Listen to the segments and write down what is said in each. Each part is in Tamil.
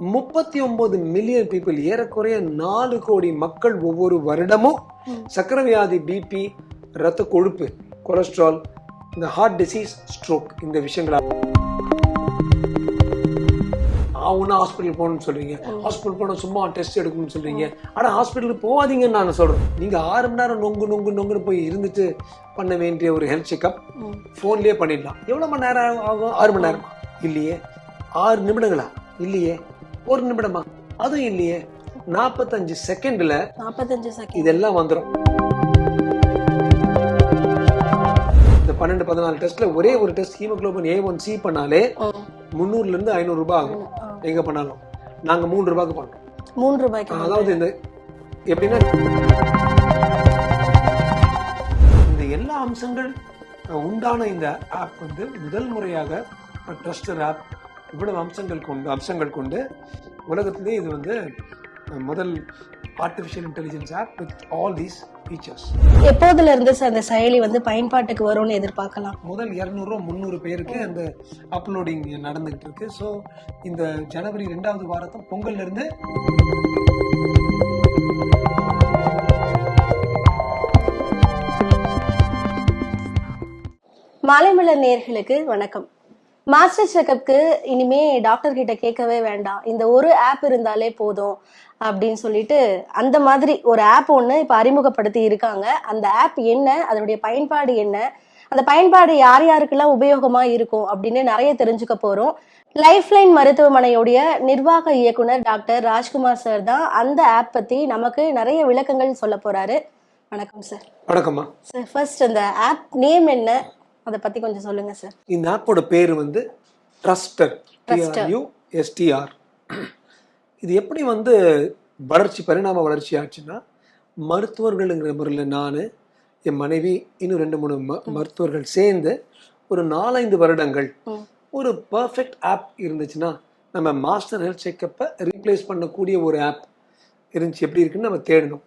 முப்பத்தி ஒன்பது மில்லியன் பீப்புள் ஏறக்குறைய நாலு கோடி மக்கள் ஒவ்வொரு வருடமும் சக்கரை வியாதி பிபி ரத்த கொழுப்பு கொலஸ்ட்ரால் இந்த ஹார்ட் டிசீஸ் ஸ்ட்ரோக் இந்த விஷயங்களா ஒன்றும் ஹாஸ்பிட்டல் போகணும்னு சொல்றீங்க. ஹாஸ்பிட்டல் போனால் சும்மா டெஸ்ட் எடுக்கணும்னு சொல்றீங்க. ஆனா ஹாஸ்பிட்டலுக்கு போகாதீங்கன்னு நான் சொல்றேன். நீங்க ஆறு மணி நேரம் நொங்கு நொங்கு நொங்குன்னு போய் இருந்துட்டு பண்ண வேண்டிய ஒரு ஹெல்த் செக்அப் ஃபோன்லயே பண்ணிடலாம். எவ்வளவு மணி நேரம் ஆகும்? ஆறு மணி நேரமா? இல்லையே. ஆறு நிமிடங்களா? இல்லையே. ஒரு நிமிடமா? அதுவும் இல்லையே. நாற்பத்தஞ்சு செகண்ட்ல நாற்பத்தஞ்சு செகண்ட். இதெல்லாம் வந்துடும் இந்த பன்னெண்டு பதினாலு டெஸ்ட்ல ஒரே ஒரு test haemoglobin A one C பண்ணாலே முந்நூறுல இருந்து ஐநூறு ரூபாய் ஆகும் எங்க பண்ணாலும். நாங்க மூணு ரூபாய்க்கு பண்றோம். மூன்று ரூபாய்க்கு அதாவது இந்த எப்படின்னா இந்த எல்லா அம்சங்கள் உண்டான இந்த ஆப் வந்து முதல் முறையாக ட்ரஸ்டர் ஆப் இவ்வளவு அம்சங்கள் கொண்டு அம்சங்கள் கொண்டு உலகத்திலே இது வந்து முதல் artificial intelligence app with all these features எப்போதுல இருந்து அந்த செயலி வந்து பயன்பாட்டுக்கு வரும்னு எதிர்பார்க்கலாம்? முதல் இரநூறுவா முந்நூறு பேருக்கு அந்த அப்லோடிங் நடந்துகிட்டு இருக்கு. ஸோ இந்த ஜனவரி ரெண்டாவது வாரத்தை பொங்கல்ல இருந்து மாலைமலர் நேயர்களுக்கு வணக்கம். மாஸ்டர் செக்கப்க்கு இனிமே டாக்டர் கிட்ட கேட்கவே வேண்டாம். இந்த ஒரு ஆப் இருந்தாலே போதும் அப்படின்னு சொல்லிட்டு அந்த மாதிரி ஒரு ஆப் ஒன்று இப்போ அறிமுகப்படுத்தி இருக்காங்க. அந்த ஆப் என்ன அதனுடைய பயன்பாடு என்ன அந்த பயன்பாடு யார் யாருக்கெல்லாம் உபயோகமா இருக்கும் அப்படின்னு நிறைய தெரிஞ்சுக்க போறோம். லைஃப்லைன் மருத்துவமனையுடைய நிர்வாக இயக்குனர் டாக்டர் ராஜ்குமார் சார் தான் அந்த ஆப் பத்தி நமக்கு நிறைய விளக்கங்கள் சொல்ல போறாரு. வணக்கம் சார் வணக்கம்மா. சார் ஃபர்ஸ்ட் அந்த ஆப் நேம் என்ன அதை பத்தி கொஞ்சம் சொல்லுங்க சார் இந்த ஆப்போட பேர் வந்து ட்ரஸ்டர் டிஆர்யூ எஸ்டிஆர் இது எப்படி வந்து வளர்ச்சி பரிணாம வளர்ச்சி ஆச்சுன்னா மருத்துவர்கள்ங்கிற முறையில் நான் என் மனைவி இன்னும் ரெண்டு மூணு மருத்துவர்கள் சேர்ந்து ஒரு நாலைந்து வருடங்கள். ஒரு பர்ஃபெக்ட் ஆப் இருந்துச்சுன்னா நம்ம மாஸ்டர் ஹெல்த் செக்கப்பை ரீப்ளேஸ் பண்ணக்கூடிய ஒரு ஆப் இருந்துச்சு. எப்படி இருக்குன்னு நம்ம தேடணும்.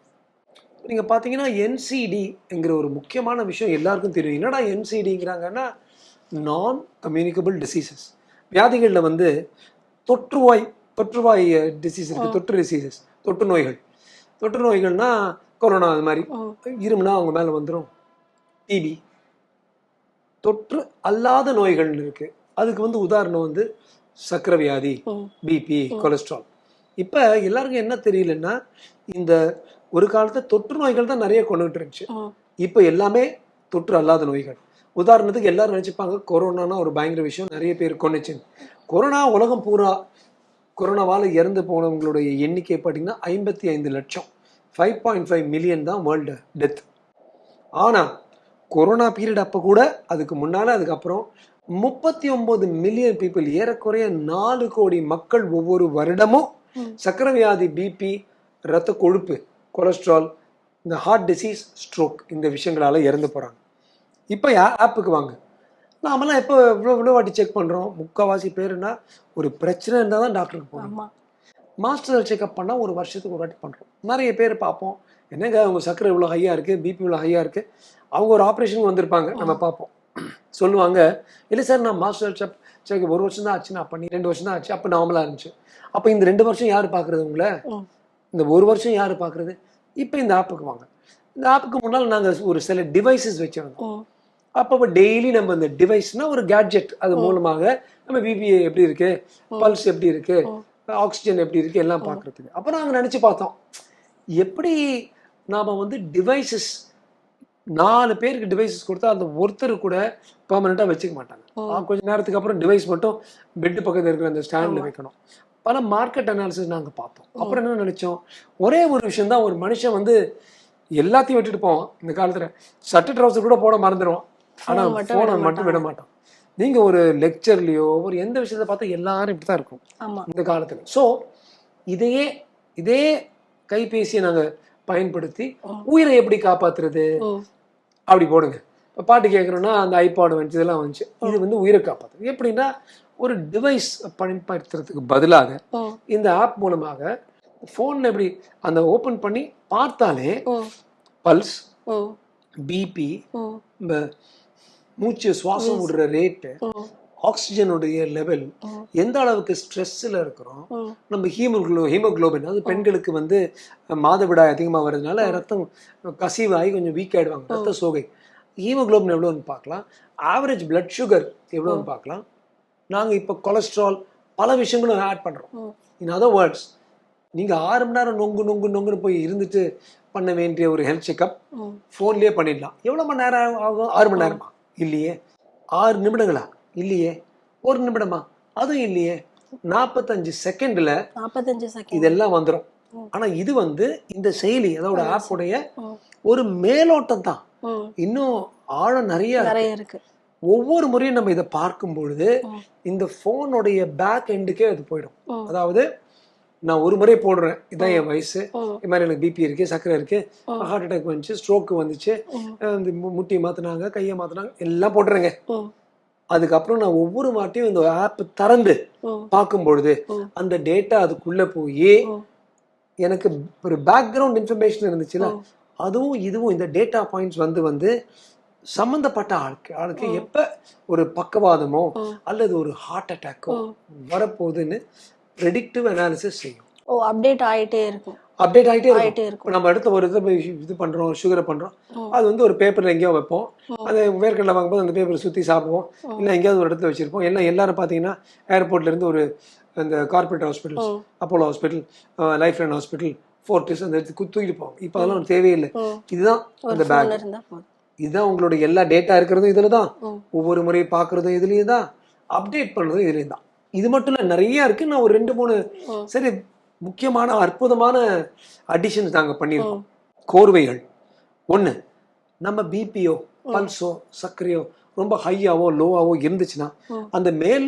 நீங்கள் பார்த்தீங்கன்னா என்சிடிங்கிற ஒரு முக்கியமான விஷயம் எல்லாருக்கும் தெரியும். என்னடா என்சிடிங்கிறாங்கன்னா நான் கம்யூனிகபிள் டிசீசஸ் வியாதிகளில் வந்து தொற்றுவாய் தொற்றுவாய் டிசீஸ் இருக்கு. தொற்று டிசீசஸ் தொற்று நோய்கள். தொற்று நோய்கள்னா கொரோனா அது மாதிரி. இருமுனா அவங்க மேலே வந்துடும் டிபி தொற்று அல்லாத நோய்கள் இருக்கு. அதுக்கு வந்து உதாரணம் வந்து சக்கரை வியாதி. பிபி கொலஸ்ட்ரால் இப்போ எல்லாருக்கும் என்ன தெரியலன்னா இந்த ஒரு காலத்துல தொற்று நோய்கள் தான் நிறைய கொண்டுகிட்டு இருந்துச்சு. இப்போ எல்லாமே தொற்று அல்லாத நோய்கள். உதாரணத்துக்கு எல்லாரும் நினைச்சுப்பாங்க கொரோனானா ஒரு பயங்கர விஷயம் நிறைய பேர் கொண்டுச்சு கொரோனா உலகம் பூரா கொரோனாவால் இறந்து போனவங்களுடைய எண்ணிக்கை பார்த்தீங்கன்னா ஐம்பத்தி ஐந்து லட்சம். ஃபைவ் பாயிண்ட் ஃபைவ் மில்லியன் தான் வேர்ல்டு டெத் ஆனால் கொரோனா பீரியட் அப்போ கூட அதுக்கு முன்னால் அதுக்கப்புறம் முப்பத்தி ஒன்பது மில்லியன் பீப்புள் ஏறக்குறைய நாலு கோடி மக்கள் ஒவ்வொரு வருடமும் சக்கரை வியாதி பிபி ரத்த கொழுப்பு கொலஸ்ட்ரால் இந்த ஹார்ட் டிசீஸ் ஸ்ட்ரோக் இந்த விஷயங்களால இறந்து போகிறாங்க இப்போ ஆப்புக்கு வாங்க. நாமெல்லாம் எப்போ இவ்வளோ இவ்வளோ வாட்டி செக் பண்ணுறோம் முக்கால்வாசி பேருனா ஒரு பிரச்சனை இருந்தால் தான் டாக்டருக்கு போகணும். மாஸ்டர் செக்அப் பண்ணால் ஒரு வருஷத்துக்கு ஒரு வாட்டி பண்ணுறோம் நிறைய பேர் பார்ப்போம். என்னங்க அவங்க சர்க்கரை இவ்வளோ ஹையாக இருக்குது பிபி இவ்வளோ ஹையாக இருக்குது அவங்க ஒரு ஆப்ரேஷனுக்கு வந்திருப்பாங்க. நம்ம பார்ப்போம். சொல்லுவாங்க இல்லை சார் நான் மாஸ்டர் செக் செக் ஒரு வருஷம் தான் ஆச்சு. நான் பண்ணி ரெண்டு வருஷம் தான் ஆச்சு. அப்போ நார்மலாக இருந்துச்சு. அப்போ இந்த ரெண்டு வருஷம் யார் பார்க்குறது உங்களை. இந்த ஒரு வருஷம் யார் பார்க்குறது இப்போ இந்த ஆப்புக்கு வாங்க. இந்த ஆப்புக்கு முன்னால் நாங்கள் ஒரு சில டிவைசஸ் வச்சிருந்தோம். ம். அப்போ டெய்லி நம்ம இந்த டிவைஸ்னா ஒரு கேட்ஜெட் அது மூலமாக நம்ம பிபி எப்படி இருக்கு? பல்ஸ் எப்படி இருக்கு? ஆக்சிஜன் எப்படி இருக்கு? எல்லாம் பார்க்கறதுக்கு அப்போ நாங்கள் நினச்சி பார்த்தோம். எப்படி நாம வந்து டிவைசஸ் நாலு பேருக்கு டிவைசஸ் கொடுத்தா அந்த ஒருத்தர் கூட பெர்மனெண்ட்டாக வச்சுக்க மாட்டாங்க. கொஞ்ச நேரத்துக்கு அப்புறம் டிவைஸ் மட்டும் பெட்டு பக்கத்தில் இருக்கிற அந்த ஸ்டாண்டில் வைக்கணும். பல மார்க்கெட் அனாலிசிஸ் நாங்கள் பார்த்தோம். அப்புறம் என்ன நினைச்சோம்? ஒரே ஒரு விஷயம் தான் ஒரு மனுஷன் வந்து எல்லாத்தையும் விட்டுட்டு போவான். இந்த காலத்துல சட்டை ட்ரௌசர் கூட போட மறந்துடுவான் ஆனா மட்டும் போனை விட மட்டும் விட மாட்டான். நீங்க ஒரு லெக்சர்லயோ ஒரு எந்த விஷயத்தை பார்த்தா எல்லாரும் இப்படி தான் இருக்கும். ஆமா. இந்த காலத்துல. ஸோ இதையே இதே கைபேசியை நாங்க பயன்படுத்தி உயிரை எப்படி காப்பாத்துறது. அப்படி போடுங்க. இப்போ பாட்டு கேட்குறோன்னா அந்த ஐபாடு வந்துச்சு இதெல்லாம் வந்துச்சு இது வந்து உயிரை காப்பாற்றுது எப்படின்னா ஒரு டிவைஸ் பயன்படுத்துறதுக்கு பதிலாக. இந்த ஆப் மூலமாக ஃபோனில் எப்படி அந்த ஓப்பன் பண்ணி பார்த்தாலே. பல்ஸ். பிபி மூச்சு சுவாசம் விடுற ரேட்டு. ஆக்சிஜனுடைய லெவல். எந்த அளவுக்கு ஸ்ட்ரெஸ்ஸில் இருக்கிறோம். நம்ம ஹீமோக்ளோ ஹீமோக்ளோபின் அது பெண்களுக்கு வந்து மாதவிடாய் அதிகமாக வர்றதுனால ரத்தம் கசிவாகி கொஞ்சம் வீக் ஆயிடுவாங்க ரத்த சோகை ஹீமோக்ளோபின் எவ்வளோன்னு பார்க்கலாம். ஆவரேஜ் பிளட் சுகர் எவ்வளோன்னு பார்க்கலாம். நாங்கள் இப்போ கொலஸ்ட்ரால் பல விஷயங்களும் ஆட் பண்ணுறோம். இன் அதர் வேர்ட்ஸ் நீங்கள் ஆறு மணி நேரம் நொங்கு நொங்கு நொங்குன்னு போய் இருந்துட்டு பண்ண வேண்டிய ஒரு ஹெல்த் செக்அப். ஃபோன்லேயே பண்ணிடலாம். எவ்வளோ மணி நேரம் ஆகும்? ஆறு மணி நேரமா? இல்லையே. ஆறு நிமிடங்களா? இல்லையே. ஒரு நிமிடமா? அதுவும் இல்லையே. நாற்பத்தஞ்சு செகண்டில் நாற்பத்தஞ்சு செகண்ட் இதெல்லாம் வந்துடும் ம். ஆனா இது வந்து இந்த செயலி அதோட ஆப்புடைய ம். ஒரு மேலோட்டம் தான். இன்னும் ஆழம் நிறைய இருக்கு. நிறைய இருக்கு ஒவ்வொரு முறையும் நம்ம இதை பார்க்கும் பொழுது. இந்த போனுடைய பேக் எண்டுக்கே அது போயிடும். அதாவது நான் ஒரு முறை போடுறேன் இதான் என் வயசு. இது மாதிரி எனக்கு பிபி இருக்கு சர்க்கரை இருக்கு ஹார்ட் அட்டாக் வந்துச்சு ஸ்ட்ரோக் வந்துச்சு இந்த முட்டியை மாத்தினாங்க கையை மாத்தினாங்க எல்லாம் போட்டுறேங்க. அதுக்கப்புறம் நான் ஒவ்வொரு வாட்டியும் இந்த ஆப் திறந்து. பார்க்கும் பொழுது. அந்த டேட்டா அதுக்குள்ள போய். எனக்கு ஒரு பேக்ரவுண்ட் இன்ஃபர்மேஷன் இருந்துச்சுல ம். அதுவும் இதுவும் இந்த டேட்டா பாயிண்ட்ஸ் வந்து வந்து சம்பந்தப்பட்ட ஆளுக்கு ஆளுக்கு எப்ப ஒரு பக்கவாதமோ. அல்லது ஒரு ஹார்ட் அட்டாக்கோ. வரப்போகுதுன்னு ப்ரெடிக்டிவ் அனாலிசிஸ் செய்யும். ஓ அப்டேட் ஆயிட்டே இருக்கும். அப்டேட் ஆகிட்டே இருக்கும். நம்ம அடுத்த ஒரு இதை இது பண்றோம் சுகரை பண்றோம். ம். அது வந்து ஒரு பேப்பர்ல எங்கேயோ வைப்போம். அது வேர்க்கடலை வாங்கும்போது அந்த பேப்பரை சுத்தி சாப்பிடுவோம். இல்லை எங்கேயாவது ஒரு இடத்துல வச்சிருப்போம். எல்லாம் எல்லாரும் பார்த்தீங்கன்னா ஏர்போர்ட்ல இருந்து ஒரு அந்த corporate hospital. Apollo hospital life line hospital Fortis அந்த இடத்துக்கு தூக்கிட்டு போவாங்க இப்போ அதெல்லாம் தேவையில்லை. இதுதான் அந்த பேக் இதுதான் உங்களுடைய எல்லா டேட்டா இருக்கிறதும் இதுல தான். ஒவ்வொரு முறையும் பார்க்கறதும் இதுலயும் தான் அப்டேட் பண்றதும் இதுலயும் தான் இது மட்டும் இல்ல நிறைய இருக்கு. நான் ஒரு ரெண்டு மூணு. சரி முக்கியமான அற்புதமான அடிஷன்ஸ் நாங்க பண்ணியிருக்கோம். கோர்வைகள். ஒண்ணு நம்ம பிபியோ பல்ஸோ சர்க்கரையோ ரொம்ப ஹையாவோ லோவாவோ இருந்துச்சுன்னா. அந்த மேல்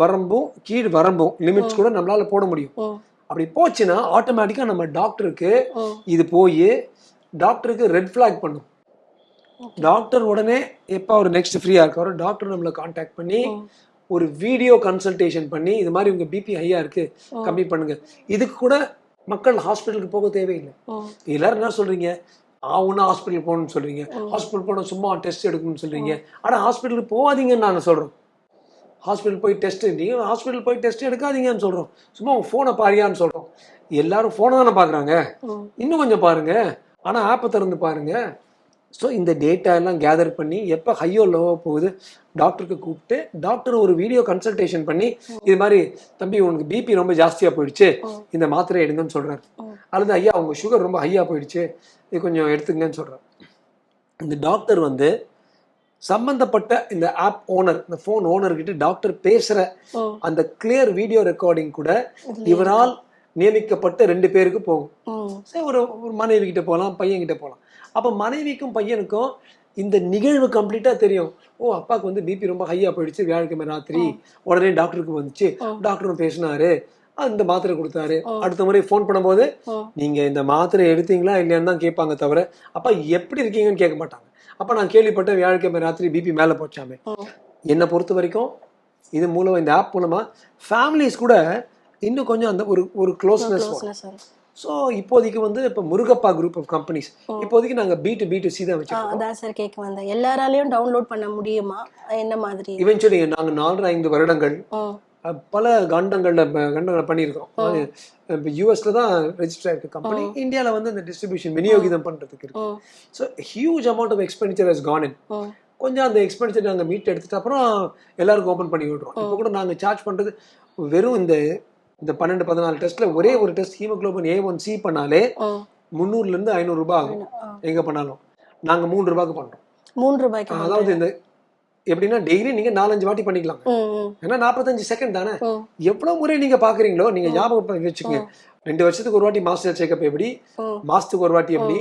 வரம்பும் கீழ் வரம்பும் லிமிட்ஸ் கூட நம்மளால போட முடியும். அப்படி போச்சுன்னா ஆட்டோமேட்டிக்கா நம்ம டாக்டருக்கு. இது போய் டாக்டருக்கு ரெட் ஃபிளாக் பண்ணும். டாக்டர் உடனே எப்போ அவர் நெக்ஸ்ட் ஃப்ரீயா இருக்காரோ டாக்டர் நம்மளை காண்டாக்ட் பண்ணி. ஒரு வீடியோ கன்சல்டேஷன் பண்ணி இது மாதிரி உங்க பிபி ஹையா இருக்கு கம்மி பண்ணுங்க. இதுக்கு கூட மக்கள் ஹாஸ்பிட்டலுக்கு போக தேவையில்லை. எல்லாரும் என்ன சொல்றீங்க? ஆவுன்னா ஹாஸ்பிட்டல் போகணும்னு சொல்றீங்க. ஹாஸ்பிட்டல் போனால் சும்மா டெஸ்ட் எடுக்கணும்னு சொல்றீங்க. ஆனா ஹாஸ்பிட்டலுக்கு போகாதீங்கன்னு நாங்க சொல்றோம். ஹாஸ்பிட்டல் போய் டெஸ்ட் நீங்க ஹாஸ்பிட்டல் போய் டெஸ்ட் எடுக்காதீங்கன்னு சொல்றோம். சும்மா உங்க ஃபோனை பாரியான்னு சொல்றோம். எல்லாரும் ஃபோனை தானே பாக்குறாங்க? ம். இன்னும் கொஞ்சம் பாருங்க. ஆனா ஆப்பை திறந்து பாருங்க. ஸோ இந்த டேட்டா எல்லாம் கேதர் பண்ணி எப்போ ஹையோ லோவோ போகுது டாக்டருக்கு கூப்பிட்டு டாக்டர் ஒரு வீடியோ கன்சல்டேஷன் பண்ணி இது மாதிரி தம்பி உனக்கு பிபி ரொம்ப ஜாஸ்தியா போயிடுச்சு. இந்த மாத்திரை எடுங்கன்னு சொல்றாரு. ம். அல்லது ஐயா உங்க சுகர் ரொம்ப ஹையா போயிடுச்சு. இது கொஞ்சம் எடுத்துங்கன்னு சொல்றாரு. இந்த டாக்டர் வந்து சம்பந்தப்பட்ட இந்த ஆப் ஓனர் இந்த ஃபோன் ஓனர்கிட்ட டாக்டர் பேசுற. அந்த கிளியர் வீடியோ ரெக்கார்டிங் கூட இவரால் நியமிக்கப்பட்ட ரெண்டு பேருக்கு போகும். சரி ஒரு ஒரு மனைவி கிட்ட போகலாம் பையன் கிட்ட போகலாம் அப்போ மனைவிக்கும் பையனுக்கும் இந்த நிகழ்வு கம்ப்ளீட்டா தெரியும். ஓ அப்பாவுக்கு வந்து பிபி ரொம்ப ஹையா போயிடுச்சு வியாழக்கிழமை ராத்திரி. உடனே டாக்டருக்கு வந்துச்சு. டாக்டரும் பேசினாரு. அஹ் இந்த மாத்திரை கொடுத்தாரு. அடுத்த முறை ஃபோன் பண்ணும்போது. நீங்க இந்த மாத்திரை எடுத்தீங்களா இல்லையான்னு தான் கேட்பாங்க தவிர அப்பா எப்படி இருக்கீங்கன்னு கேட்க மாட்டாங்க. அப்ப நான் கேள்விப்பட்ட வியாழக்கிழமை ராத்திரி பிபி மேல போச்சாமே. என்னை பொறுத்த வரைக்கும் இது மூலமா இந்த ஆப் மூலமா ஃபேமிலிஸ் கூட இன்னும் கொஞ்சம் அந்த ஒரு ஒரு க்ளோஸ்னஸ் வரும். ஸோ இப்போதைக்கு வந்து இப்போ முருகப்பா குரூப் ஆஃப் கம்பெனிஸ் இப்போதைக்கு நாங்கள் B to B to C தான் வச்சிருக்கோம். அதான் சார் கேட்க வந்தேன். எல்லாராலையும் டவுன்லோட் பண்ண முடியுமா? என்ன மாதிரி? இவென்ச்சுவலி நாங்கள் நாலரை ஐந்து வருடங்கள் பல கண்டங்கள்ல கண்டங்களை பண்ணியிருக்கோம் இப்போ யூஎஸ்ல தான் ரெஜிஸ்டர் ஆயிருக்கு கம்பெனி இந்தியாவில் வந்து இந்த டிஸ்ட்ரிபியூஷன் விநியோகிதம் பண்றதுக்கு இருக்கு. So huge amount of expenditure has gone in. கொஞ்சம் அந்த எக்ஸ்பெண்டிச்சர் நாங்கள் மீட் எடுத்துட்டு அப்புறம் எல்லாருக்கும் ஓப்பன் பண்ணி விடுறோம். இப்போ கூட நாங்கள் சார்ஜ் பண்றது வெறும் இந்த இந்த பன்னெண்டு பதினாலு டெஸ்ட்ல ஒரே ஒரு test haemoglobin A one C பண்ணாலே. முந்நூறுல இருந்து ஐநூறு ரூபாய் ஆகும். எங்க பண்ணாலும். நாங்க மூணு ரூபாய்க்கு பண்றோம். மூன்று ரூபாய்க்கு. அதாவது இந்த எப்படின்னா டெய்லி நீங்க நாலஞ்சு வாட்டி பண்ணிக்கலாம். ஏன்னா நாற்பத்தஞ்சு செகண்ட் தானே. எவ்வளவு முறை நீங்க பாக்குறீங்களோ நீங்க ஞாபகம் வச்சுக்கோங்க. ரெண்டு வருஷத்துக்கு ஒரு வாட்டி மாஸ்டர் செக்அப் எப்படி. மாசத்துக்கு ஒரு வாட்டி எப்படி?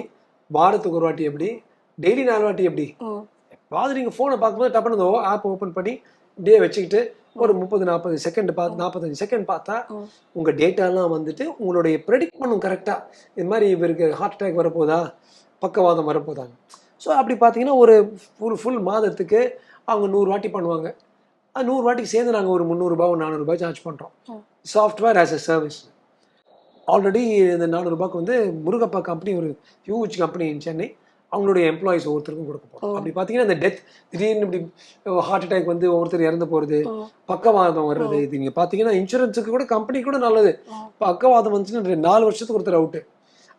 வாரத்துக்கு ஒரு வாட்டி எப்படி? டெய்லி நாலு வாட்டி எப்படி. அதாவது நீங்க போனை பார்க்கும்போது டப்புனு ஆப் ஓபன் பண்ணி இப்படியே வச்சுக்கிட்டு ஒரு முப்பது நாற்பது செகண்ட் பார்த்து நாற்பத்தஞ்சு செகண்ட் பார்த்தா. உங்க டேட்டாலாம் வந்துட்டு உங்களுடைய ப்ரெடிக்ட் பண்ணும் கரெக்டா இது மாதிரி இவருக்கு ஹார்ட் அட்டாக் வரப்போதா? பக்கவாதம் வரப்போதாங்க ஸோ அப்படி பார்த்தீங்கன்னா ஒரு ஃபுல் ஃபுல் மாதத்துக்கு அவங்க நூறு வாட்டி பண்ணுவாங்க. நூறு வாட்டிக்கு சேர்ந்து நாங்கள் ஒரு முந்நூறுரூபா ஒரு நானூறுரூபா சார்ஜ் பண்ணுறோம். Software as a service already இந்த நானூறுரூபாக்கு வந்து முருகப்பா கம்பெனி ஒரு ஹியூஜ் கம்பெனி சென்னை அவங்களுடைய எம்ப்ளாயிஸ் ஒவ்வொருத்தருக்கும் கொடுக்க போறோம். அப்படி பாத்தீங்கன்னா இந்த டெத் திடீர்னு இப்படி ஹார்ட் அட்டாக் வந்து ஒவ்வொருத்தர் இறந்து போறது பக்கவாதம் வர்றது இது நீங்க பாத்தீங்கன்னா இன்சூரன்ஸுக்கு கூட கம்பெனி கூட நல்லது. பக்கவாதம் வந்துச்சுன்னா நாலு வருஷத்துக்கு ஒருத்தர் அவுட்டு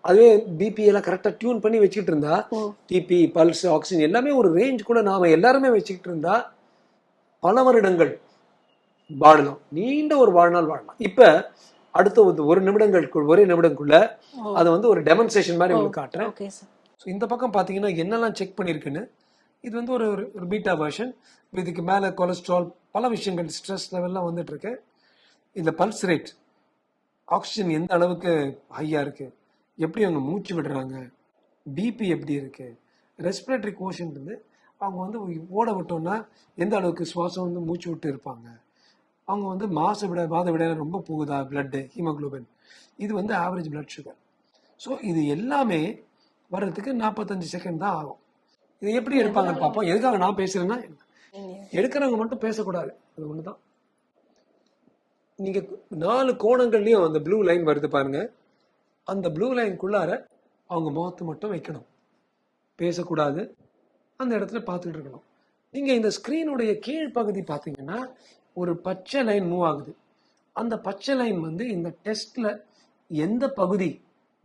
அதுவே பிபி எல்லாம் கரெக்டா டியூன் பண்ணி வச்சுக்கிட்டு இருந்தா டிபி பல்ஸ் ஆக்சிஜன் எல்லாமே ஒரு ரேஞ்ச் கூட நாம எல்லாருமே வச்சுக்கிட்டு இருந்தா பல வருடங்கள் வாழலாம். நீண்ட ஒரு வாழ்நாள் வாழலாம். இப்ப அடுத்த ஒரு- நிமிடங்களுக்குள் ஒரே நிமிடங்களுக்குள்ள அதை வந்து ஒரு டெமான்ஸ்ட்ரேஷன் மாதிரி உங்களுக்கு காட்டுறேன். ஓகே சார் ஸோ இந்த பக்கம் பார்த்தீங்கன்னா என்னெல்லாம் செக் பண்ணியிருக்குன்னு இது வந்து ஒரு ஒரு- பீட்டா வெர்ஷன் இதுக்கு மேலே கொலஸ்ட்ரால் பல விஷயங்கள் ஸ்ட்ரெஸ் லெவல்லாம் வந்துட்டு இருக்கு. இந்த பல்ஸ் ரேட் ஆக்சிஜன் எந்த அளவுக்கு ஹையாக இருக்கு? எப்படி அவங்க மூச்சு விடுறாங்க? பிபி எப்படி இருக்கு? ரெஸ்பிரேட்டரி கோஷன் வந்து அவங்க வந்து ஓட விட்டோம்னா எந்த அளவுக்கு சுவாசம் வந்து மூச்சு விட்டு இருப்பாங்க? அவங்க வந்து மாச விட மாத விட ரொம்ப போகுதா? பிளட்டு ஹீமோகுளோபின் இது வந்து ஆவரேஜ் பிளட் சுகர் ஸோ இது எல்லாமே வர்றதுக்கு நாற்பத்தஞ்சு செகண்ட் தான் ஆகும். இது எப்படி எடுப்பாங்கன்னு பார்ப்போம். எதுக்காக நான் பேசுறேன்னா எடுக்கிறவங்க மட்டும் பேசக்கூடாது. அது ஒன்று தான் நீங்கள் நாலு கோணங்கள்லேயும் அந்த ப்ளூ லைன் வருது பாருங்கள் அந்த ப்ளூ லைனுக்குள்ளார அவங்க முகத்தை மட்டும் வைக்கணும். பேசக்கூடாது. அந்த இடத்துல பார்த்துட்டு இருக்கணும். நீங்கள் இந்த ஸ்க்ரீனுடைய கீழ் பகுதி பார்த்தீங்கன்னா ஒரு பச்சை லைன் மூவ் ஆகுது. அந்த பச்சை லைன் வந்து இந்த டெஸ்ட்டில் எந்த பகுதி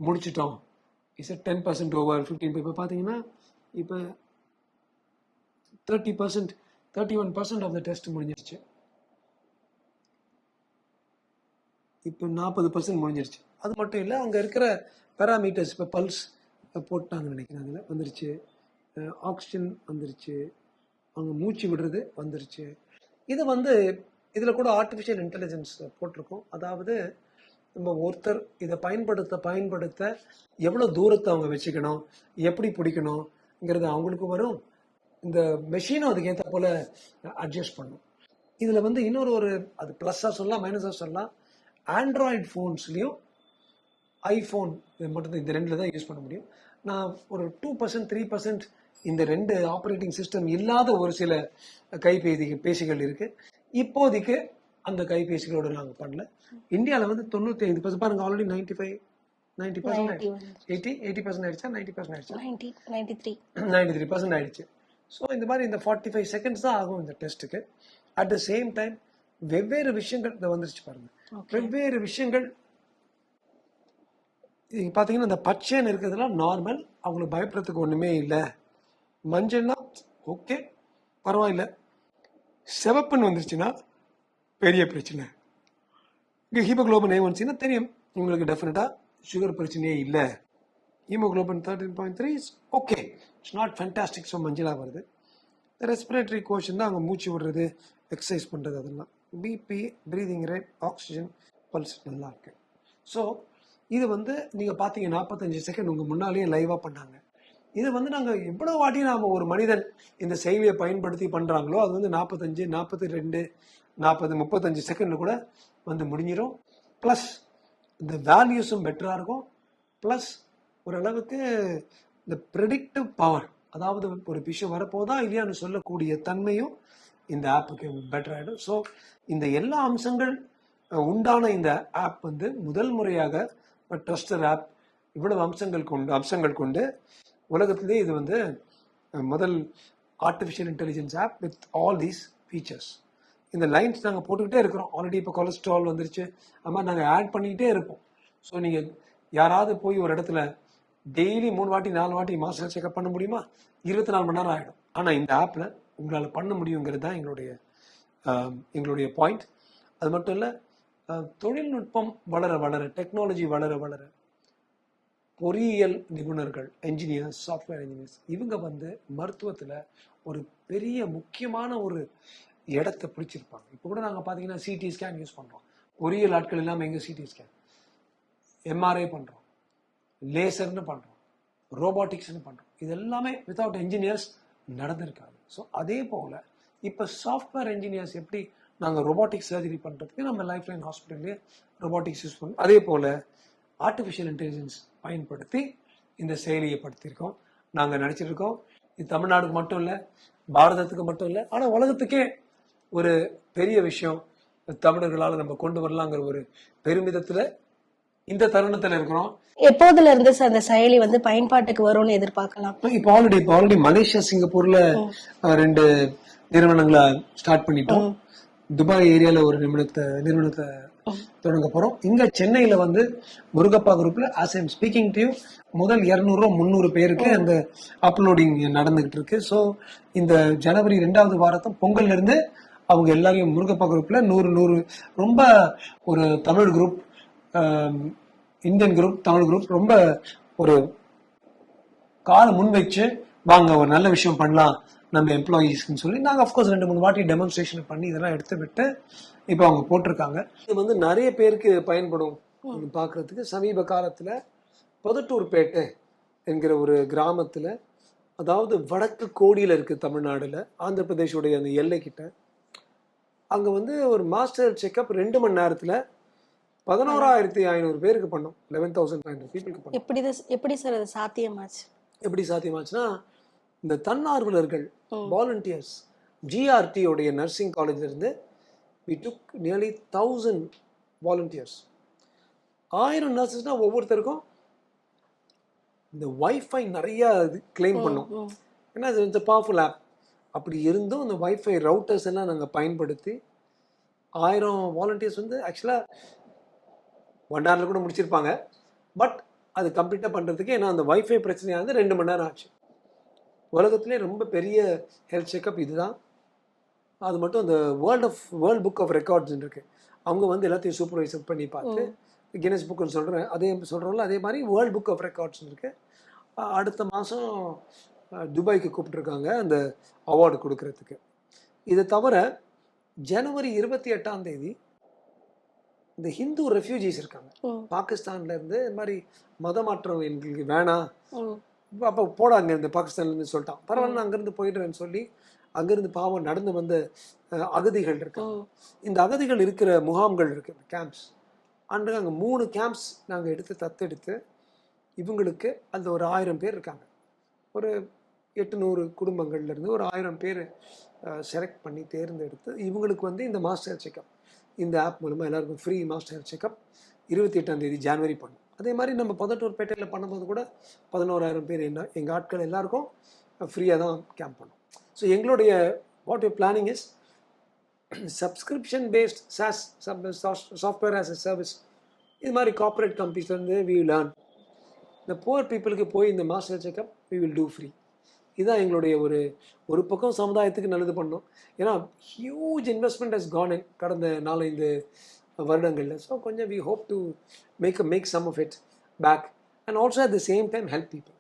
முடிச்சிட்டோம்? Is ten percent over fifteen இப்போ பார்த்தீங்கன்னா இப்போ thirty percent thirty one percent of the test முடிஞ்சிருச்சு. இப்போ நாற்பது பர்சன்ட் முடிஞ்சிருச்சு. அது மட்டும் இல்லை அங்கே இருக்கிற பேராமீட்டர்ஸ் இப்போ பல்ஸ் போட்டாங்கன்னு நினைக்கிறேன் அதில். வந்துருச்சு. ஆக்சிஜன் வந்துருச்சு. அவங்க மூச்சு விடுறது வந்துருச்சு. இது வந்து இதில் கூட ஆர்டிஃபிஷியல் இன்டெலிஜென்ஸ் போட்டிருக்கோம். அதாவது நம்ம ஒருத்தர் இதை பயன்படுத்த பயன்படுத்த எவ்வளோ தூரத்தை அவங்க வச்சுக்கணும் எப்படி பிடிக்கணுங்கிறது அவங்களுக்கும் வரும். இந்த மெஷினும் அதுக்கு ஏற்ற அட்ஜஸ்ட் பண்ணும். இதில் வந்து இன்னொரு ஒரு அது ப்ளஸ்ஸாக சொல்லலாம் மைனஸாக சொல்லலாம். ஆண்ட்ராய்டு ஃபோன்ஸ்லேயும் ஐஃபோன் இது மட்டும் இந்த ரெண்டில் தான் யூஸ் பண்ண முடியும். நான் ஒரு டூ பர்சன்ட் த்ரீ பர்சன்ட் இந்த ரெண்டு ஆப்ரேட்டிங் சிஸ்டம் இல்லாத ஒரு சில கைபேசி பேசிகள் இருக்கு. இப்போதைக்கு அந்த கைபேசிகளோட நாங்கள் பண்ணல. இந்தியாவில் வந்து தொண்ணூற்றி ஐந்து பர்சன்ட் பாருங்க already ninety five ninety percent eighty eighty percent ஆயிடுச்சா நைன்டி பர்சன்ட் ஆயிடுச்சா? Ninety three ninety three percent ஆயிடுச்சு. ஸோ இந்த மாதிரி இந்த ஃபார்ட்டி ஃபைவ் செகண்ட்ஸ் தான் ஆகும் இந்த டெஸ்ட்டுக்கு அட் த சேம் டைம் வெவ்வேறு விஷயங்கள் இதை வந்துருச்சு பாருங்க. வெவ்வேறு விஷயங்கள் இது பார்த்தீங்கன்னா இந்த பச்சைன்னு இருக்கிறதுலாம் நார்மல் அவங்களுக்கு பயப்படுறதுக்கு ஒன்றுமே இல்லை. மஞ்சள்னா ஓகே பரவாயில்ல. சிவப்புன்னு வந்துருச்சுன்னா பெரிய பிரச்சனை. இங்கே ஹீமோகுளோபின் ஏ ஒன்ஸ்ன்னா தெரியும். உங்களுக்கு டெஃபினட்டாக சுகர் பிரச்சனையே இல்லை. Haemoglobin thirteen point three is okay it's not fantastic so மஞ்சளாக வருது. ரெஸ்பிரேட்டரி கோஷன் தான் அங்கே மூச்சு விடுறது எக்ஸசைஸ் பண்ணுறது அதெல்லாம். BP breathing rate oxygen pulse நல்லா இருக்கு. ஸோ இது வந்து நீங்கள் பார்த்தீங்க நாற்பத்தஞ்சு செகண்ட் உங்கள் முன்னாலேயே லைவாக பண்ணாங்க. இது வந்து நாங்கள் எவ்வளோ வாட்டி நாம் ஒரு மனிதன் இந்த செயலியை பயன்படுத்தி பண்ணுறாங்களோ அது வந்து நாற்பத்தஞ்சு நாற்பத்தி ரெண்டு நாற்பது முப்பத்தஞ்சு செகண்டில் கூட வந்து முடிஞ்சிடும் ப்ளஸ் இந்த வேல்யூஸும் பெட்டராக இருக்கும். ப்ளஸ் ஓரளவுக்கு இந்த ப்ரெடிக்டிவ் பவர் அதாவது ஒரு விஷயம் வரப்போதா இல்லையான்னு சொல்லக்கூடிய தன்மையும் இந்த ஆப்புக்கு பெட்டர் ஆகிடும் ஸோ இந்த எல்லா அம்சங்கள் உண்டான இந்த ஆப் வந்து முதல் முறையாக ட்ரஸ்டர் ஆப் இவ்வளவு அம்சங்கள் கொண்டு அம்சங்கள் கொண்டு உலகத்திலே இது வந்து முதல் artificial intelligence app with all these features இந்த லைன்ஸ் நாங்கள் போட்டுக்கிட்டே இருக்கிறோம். ஆல்ரெடி இப்போ கொலஸ்ட்ரால் வந்துருச்சு. அது மாதிரி நாங்கள் ஆட் பண்ணிக்கிட்டே இருப்போம். ஸோ நீங்கள் யாராவது போய் ஒரு இடத்துல டெய்லி மூணு வாட்டி நாலு வாட்டி மாஸ்டர் செக்அப் பண்ண முடியுமா? இருபத்தி நாலு மணி நேரம் ஆகிடும் ஆனால் இந்த ஆப்பில் உங்களால் பண்ண முடியுங்கிறது தான் எங்களுடைய எங்களுடைய பாயிண்ட் அது மட்டும் இல்லை தொழில்நுட்பம் வளர வளர டெக்னாலஜி வளர வளர பொறியியல் நிபுணர்கள் என்ஜினியர்ஸ் சாஃப்ட்வேர் இன்ஜினியர்ஸ் இவங்க வந்து மருத்துவத்தில் ஒரு பெரிய முக்கியமான ஒரு இடத்த பிடிச்சிருப்பாங்க. இப்போ கூட நாங்கள் பார்த்தீங்கன்னா சிடி ஸ்கேன் யூஸ் பண்ணுறோம் பொறியியல் ஆட்கள் இல்லாமல் எங்கே சிடி ஸ்கேன் எம்ஆர்ஐ பண்ணுறோம் லேசர்னு பண்ணுறோம் ரோபோட்டிக்ஸ்னு பண்ணுறோம் இது எல்லாமே வித்தவுட் என்ஜினியர்ஸ் நடந்திருக்காது. ஸோ அதே போல் இப்போ சாஃப்ட்வேர் என்ஜினியர்ஸ் எப்படி நாங்கள் ரோபாட்டிக் சர்ஜரி பண்ணுறதுக்கு நம்ம லைஃப் லைன் ஹாஸ்பிட்டல்லே ரோபாட்டிக்ஸ் யூஸ் பண்ணுறோம் அதே போல் ஆர்டிஃபிஷியல் இன்டெலிஜென்ஸ் பயன்படுத்தி இந்த செயலியை படுத்தியிருக்கோம் நாங்கள் நினச்சிட்டு இருக்கோம் இது தமிழ்நாடுக்கு மட்டும் இல்லை பாரதத்துக்கு மட்டும் இல்லை ஆனால் உலகத்துக்கே ஒரு பெரிய விஷயம் தமிழர்களால் நம்ம கொண்டு வரலாங்கிற ஒரு பெருமிதத்தில் இந்த தருணத்துல இருக்கிறோம். எப்போதுல இருந்து அந்த செயலி வந்து பயன்பாட்டுக்கு வரும்னு எதிர்பார்க்கலாம்? இப்போ ஆல்ரெடி இப்போ ஆல்ரெடி மலேசியா சிங்கப்பூர்ல ரெண்டு நிறுவனங்களை ஸ்டார்ட் பண்ணிட்டோம். துபாய் ஏரியால ஒரு நிறுவனத்தை நிறுவனத்தை தொடங்க போறோம். இங்க சென்னையில வந்து முருகப்பா குரூப்ல ஆஸ் ஐம் ஸ்பீக்கிங் டு முதல் இருநூறு முந்நூறு பேருக்கு அந்த அப்லோடிங் நடந்துகிட்டு இருக்கு. ஸோ இந்த ஜனவரி ரெண்டாவது வாரத்தும் பொங்கல்ல இருந்து அவங்க எல்லாரையும் முருகப்பா குரூப்ல நூறு நூறு ரொம்ப ஒரு Tamil group Indian group Tamil group ரொம்ப ஒரு கால முன் வச்சு வாங்க ஒரு நல்ல விஷயம் பண்ணலாம். நம்ம எம்ப்ளாயீஸ்னு சொல்லி நாங்கள் அஃப்கோர்ஸ் ரெண்டு மூணு வாட்டி டெமான்ஸ்ட்ரேஷன் பண்ணி இதெல்லாம் எடுத்து விட்டு இப்போ அவங்க போட்டிருக்காங்க. இது வந்து நிறைய பேருக்கு பயன்படும். பார்க்கறதுக்கு சமீப காலத்தில் பொதட்டூர்பேட்டை என்கிற ஒரு கிராமத்தில் அதாவது வடக்கு கோடியில் இருக்குது தமிழ்நாடுல ஆந்திர பிரதேஷோடைய அந்த எல்லைக்கிட்ட அங்கே வந்து ஒரு மாஸ்டர் செக்கப் ரெண்டு மணி நேரத்தில் பதினோராயிரத்தி ஐநூறு பேருக்கு பண்ணோம். லெவன் தௌசண்ட் ஃபைவ் ஹண்ட்ரட் பீப்புளுக்கு பண்ணோம். எப்படி எப்படி சார் அது சாத்தியமாச்சு? எப்படி சாத்தியமாச்சுன்னா இந்த தன்னார்வலர்கள். வாலண்டியர்ஸ் ஜிஆர்டி உடைய நர்சிங் காலேஜ்ல இருந்து we took nearly thousand volunteers ஆயிரம் நர்சஸ்னா ஒவ்வொருத்தருக்கும் இந்த வைஃபை நிறைய கிளைம் பண்ணோம். ஏன்னா இது இந்த பவர்ஃபுல் ஆப் அப்படி இருந்தும் இந்த வைஃபை ரவுட்டர்ஸ் எல்லாம் நாங்கள் பயன்படுத்தி ஆயிரம் வாலண்டியர்ஸ் வந்து ஆக்சுவலாக ஒன் ஹவரில் கூட முடிச்சிருப்பாங்க. பட் அது கம்ப்ளீட்டாக பண்ணுறதுக்கு ஏன்னா அந்த வைஃபை பிரச்சனையாக இருந்து ரெண்டு மணி நேரம் ஆச்சு. உலகத்திலே ரொம்ப பெரிய ஹெல்த் செக்கப் இதுதான். அது மட்டும் அந்த world of world book of records இருக்கு. அவங்க வந்து எல்லாத்தையும் சூப்பர்வைஸ் பண்ணி பார்த்து கினஸ் புக்குன்னு சொல்கிறேன் அதே சொல்கிறோம்ல அதே மாதிரி வேர்ல்ட் புக் ஆஃப் ரெக்கார்ட்ஸ் இருக்கு. அஹ் அடுத்த மாதம் துபாய்க்கு கூப்பிட்டுருக்காங்க அந்த அவார்டு கொடுக்கறதுக்கு. இதை தவிர ஜனவரி இருபத்தி எட்டாம் தேதி இந்த ஹிந்து ரெஃப்யூஜிஸ் இருக்காங்க. பாகிஸ்தான்ல இருந்து இந்த மாதிரி மத மாற்றம் எங்களுக்கு வேணாம். அப்போ போடாங்க இந்த பாகிஸ்தான்லேருந்து சொல்லிட்டான். பரவாயில்ல நான் அங்கேருந்து போயிடுறேன்னு சொல்லி அங்கேருந்து பாவம் நடந்து வந்த அகதிகள் இருக்காங்க. ம். இந்த அகதிகள் இருக்கிற முகாம்கள் இருக்கு கேம்ப்ஸ் அன்று அங்கே மூணு கேம்ப்ஸ் நாங்கள் எடுத்து தத்தெடுத்து இவங்களுக்கு அந்த ஒரு ஆயிரம் பேர் இருக்காங்க. ஒரு எட்டுநூறு குடும்பங்கள்ல இருந்து ஒரு ஆயிரம் பேர் செலக்ட் பண்ணி தேர்ந்தெடுத்து இவங்களுக்கு வந்து இந்த மாஸ்டர் செக்கப் இந்த ஆப் மூலமாக எல்லாருக்கும் ஃப்ரீ மாஸ்டர் செக்கப் இருபத்தி எட்டாம் தேதி ஜனவரி பண்ணோம் அதே மாதிரி நம்ம பதட்டூர்பேட்டையில் பண்ணும்போது கூட பதினோராயிரம் பேர் என்ன எங்கள் ஆட்கள் எல்லாருக்கும் ஃப்ரீயாக தான் கேம்ப் பண்ணோம். ஸோ எங்களுடைய what you planning is subscription based SaaS sub software as a service இது மாதிரி கார்ப்பரேட் கம்பெனிஸ்லேருந்து வி லேர்ன் இந்த புவர் பீப்புளுக்கு போய் இந்த master checkup we will do free இதுதான் எங்களுடைய ஒரு ஒரு பக்கம் சமுதாயத்துக்கு நல்லது பண்ணோம். ஏன்னா huge investment has gone in கடந்த நாலஞ்சு வருடங்களில். ஸோ கொஞ்சம் we hope to make make some of it back and also at the same time help people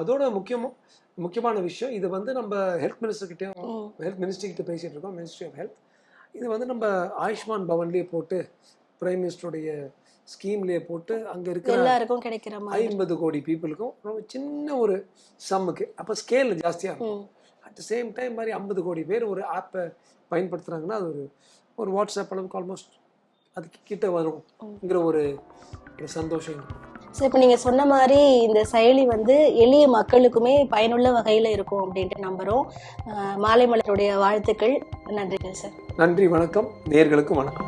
அதோட முக்கியமும் முக்கியமான விஷயம் இது வந்து நம்ம ஹெல்த் மினிஸ்டர்கிட்டையும். ஹெல்த் மினிஸ்ட்ரிக்கிட்ட பேசிகிட்டு இருக்கோம் மினிஸ்ட்ரி ஆஃப் ஹெல்த் இது வந்து நம்ம ஆயுஷ்மான் பவன்லேயே போட்டு பிரைம் மினிஸ்டருடைய ஸ்கீம்லேயே போட்டு அங்கே இருக்கிற எல்லாருக்கும் கிடைக்கிற ஐம்பது கோடி பீப்புளுக்கும் ரொம்ப சின்ன ஒரு சம்முக்கு அப்போ ஸ்கேல் ஜாஸ்தியாக இருக்கும். அட் த சேம் டைம் மாதிரி ஐம்பது கோடி பேர் ஒரு ஆப்பை பயன்படுத்துகிறாங்கன்னா அது ஒரு ஒரு வாட்ஸ்அப் அளவுக்கு ஆல்மோஸ்ட் அதுக்கு கிட்ட வரும்ங்கிற ஒரு சந்தோஷம். ஸோ இப்போ நீங்க சொன்ன மாதிரி இந்த செயலி வந்து எளிய மக்களுக்குமே பயனுள்ள வகையில இருக்கும் அப்படின்ட்டு நம்புறோம். அஹ் மாலை மலருடைய வாழ்த்துக்கள். நன்றிகள் சார் நன்றி வணக்கம். நேர்களுக்கும் வணக்கம்.